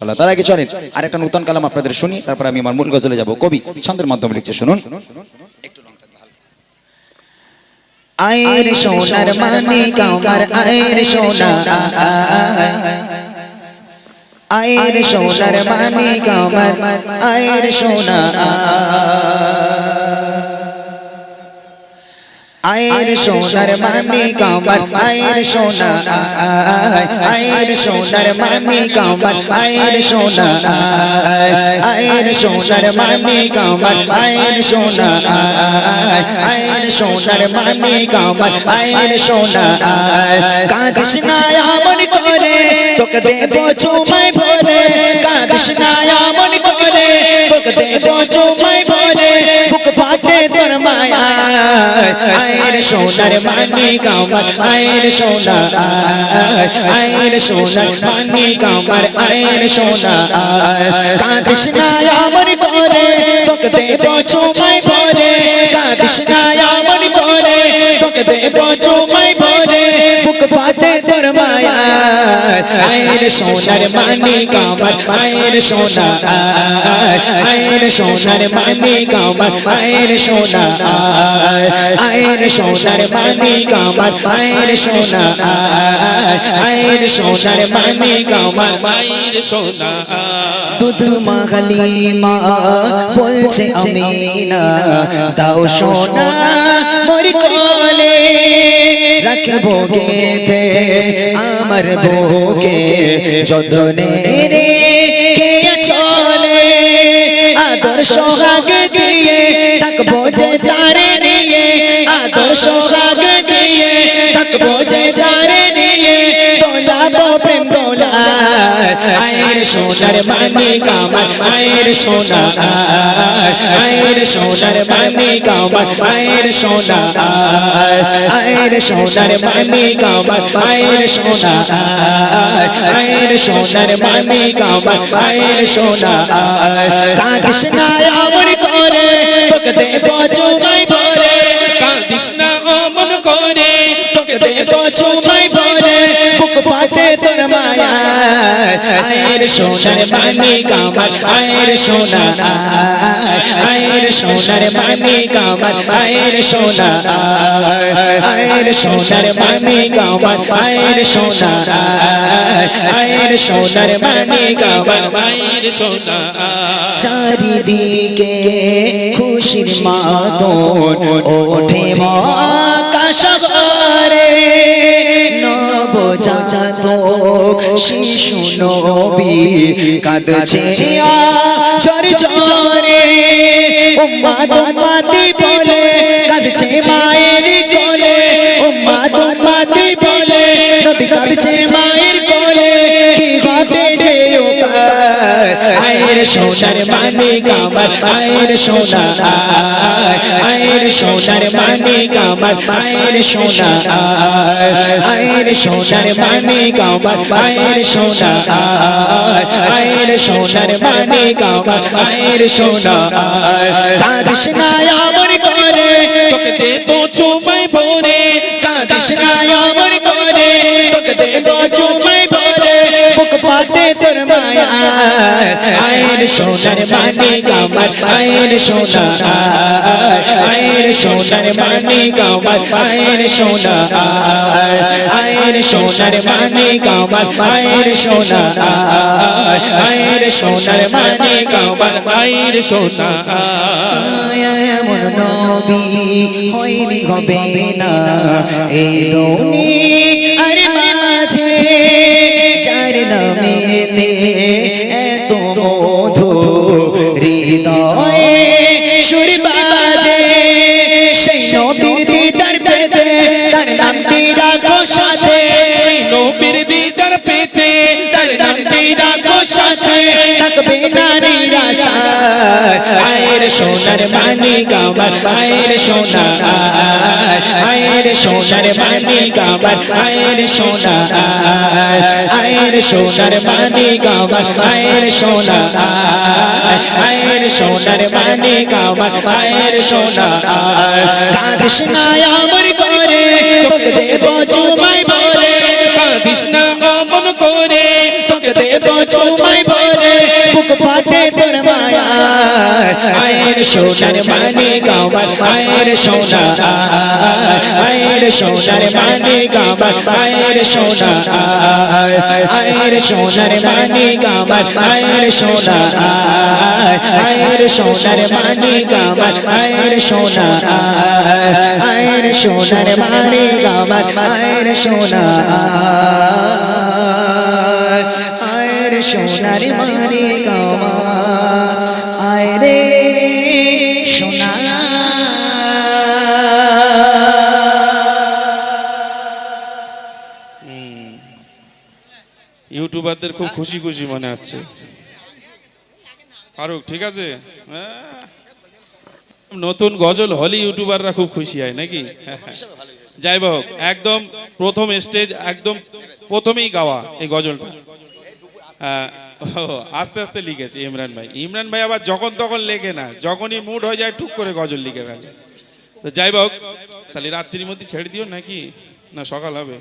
চলো তার আগে চলেন আরেকটা নতুন কালাম আপনাদের শুনি তারপর আমি আমার মূল গজলে যাব। কবি ছন্দের মাধ্যমে লিখছে শুনুন। আয়ের সোনার মানিক আমার আয়ের সোনা আয়ের সোনার মানিক আমার আয়ের সোনা আয়ের সোনার মানিক আমার আয়ের সোনা আয়ের সোনার মানিক আমার আয়ের সোনা আয়ের সোনার মানিক আমার আয়ের সোনা আয়ের সোনার মানিক আমার আয়ের সোনা কাঁদিস না আমন করে তোকে দেব চুমাই ভরে কাঁদিস আমন আয়ের সোনার মানি কামার আয়ের সোনা আয়ের সোনার মানি কামার আয়ের সোনা কাঁদিস না করে তোকে দেব চুমাই ভরে কাঁদিস করে তোকে দেব চুমাই ভরে আয়ের সোনার মানিক আমার আয়ের সোনা আয়ের সোনার মানিক আমার আয়ের সোনা আয়ের সোনার মানিক আমার আয়ের সোনা আয়ের সোনার মানিক আমার মায়ের সোনা দুধ মাখালি মা বলছে আমি না দাও সোনা, মোর কোলে। রাখব গেতে আমার বুকে যতনে রে কে চলে আদর সোহাগ দিয়ে থাকব যে তারে নিয়ে আদর আয়ের সোনার মানিক আমার আয়ের সোনা আয়ের সোনার মানিক আমার আয়ের সোনা আয়ের সোনার মানিক আমার আয়ের সোনা আয়ের সোনার মানিক আমার আয়ের সোনা কাঁদিস না আমার করে, তোকে দেব চুমাই ভরে। কাঁদিস না অমন করে, তোকে দেব আয়ের সোনার মানিক আমার আয়ের সোনা, আয়ের সোনার মানিক আমার আয়ের সোনা, আয়ের সোনার মানিক আমার আয়ের সোনা, আয়ের সোনার মানিক আমার মায়ের সোনা। চারিদিকে খুশির মাতন, ওঠে মহাকাশরে নবজাত শিশু নবী কাঁদছে চরে চরে উম্মা তোমাতি বলে কাঁদছে মায়ের কোলে। সোনার মানিক আমার আয়ের সোনা আয়ের সোনার মানিক আমার আয়ের সোনা আয়ের সোনার মানিক আমার আয়ের সোনা, আয়ের সোনার মানিক আমার আয়ের সোনা, কাঁদিস না আমার করে তোকে দেব চুমাই ভরে, কাঁদিস আমার করে তোকে দেব চুমাই ভরে, বুক ফাটে তোর মায়া। আয়ের সোনার মানিক আমার আয়ের সোনা, আয়ের সোনার মানিক আমার আয়ের সোনা, আয়ের সোনার মানিক আমার আয়ের সোনা, আয়ের সোনার মানিক আমার মায়ের সোনা। এমন নবী হয়নি, হবে না। এই দুনিয়ার মাঝে যার নামেতে এত সাথে থাকবে না নিরাশা আয়ের সোনার মানিক আমার, আয়ের সোনা আয়ের সোনার মানিক আমার, আয়ের সোনা আয়ের সোনার মানিক আমার, আয়ের সোনা আয়ের সোনার মানিক আমার, আয়ের সোনা কাঁদিস না করে চুমাই ভরে বুক ফাটে তোর মায়া। আয়ের সোনার মানে গাবার আয়ের সোনা। আয়ের সোনার মানে গাবার আয়ের সোনা। আয়ের সোনার মানে গাবার আয়ের সোনা। আয়ের সোনার মানে গাবার আয়ের সোনা। আয়ের সোনার মানে গাবার আয়ের সোনা। সোনার গাবার আয় রে ইউটিউবারদের খুব খুশি খুশি মনে হচ্ছে। ফারুক, ঠিক আছে? হ্যাঁ। নতুন গজল হলে ইউটিউবাররা খুব খুশি হয়, নাকি? যাই হোক, একদম প্রথম স্টেজ একদম প্রথমেই গাওয়া এই গজলটা। আস্তে আস্তে লিখেছে ইমরান ভাই। ইমরান ভাই আবার যখন তখন লেখে না, যখনই মুড হয়ে যায় ঠুক করে গজল লিখে ফেলে। তো যাই হোক, তাহলে রাত্রির মধ্যে ছেড়ে দিও নাকি? না, সকাল হবে।